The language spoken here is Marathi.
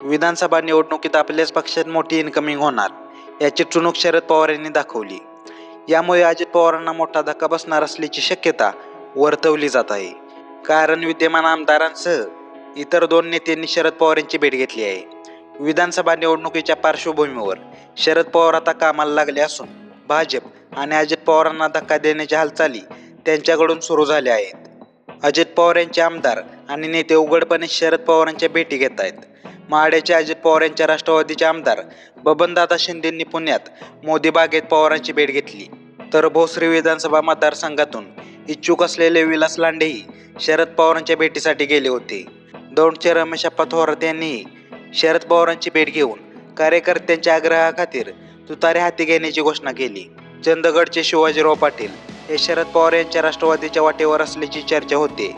विधानसभा निवडणुकीत आपल्याच पक्षात मोठी इन्कमिंग होणार याची चुणूक शरद पवार यांनी दाखवली. यामुळे अजित पवारांना मोठा धक्का बसणार असल्याची शक्यता वर्तवली जात आहे. कारण विद्यमान आमदारांसह इतर दोन नेत्यांनी शरद पवार यांची भेट घेतली आहे. विधानसभा निवडणुकीच्या पार्श्वभूमीवर शरद पवार आता कामाला लागले असून भाजप आणि अजित पवारांना धक्का देण्याच्या हालचाली त्यांच्याकडून सुरू झाल्या आहेत. अजित पवार यांचे आमदार आणि नेते उघडपणे शरद पवारांच्या भेटी घेत आहेत. माड्याचे अजित पवार यांच्या राष्ट्रवादीचे आमदार बबनदादा शिंदेंनी पुण्यात मोदी बागेत पवारांची भेट घेतली. तर भोसरी विधानसभा मतदारसंघातून इच्छुक असलेले विलास लांडेही शरद पवारांच्या भेटीसाठी गेले होते. दौंडचे रमेश अप्पा थोरात यांनीही शरद पवारांची भेट घेऊन कार्यकर्त्यांच्या आग्रहाखातीर तुतारे हाती घेण्याची घोषणा केली. चंदगडचे शिवाजीराव पाटील हे शरद पवार यांच्या राष्ट्रवादीच्या वाटेवर असल्याची चर्चा होते.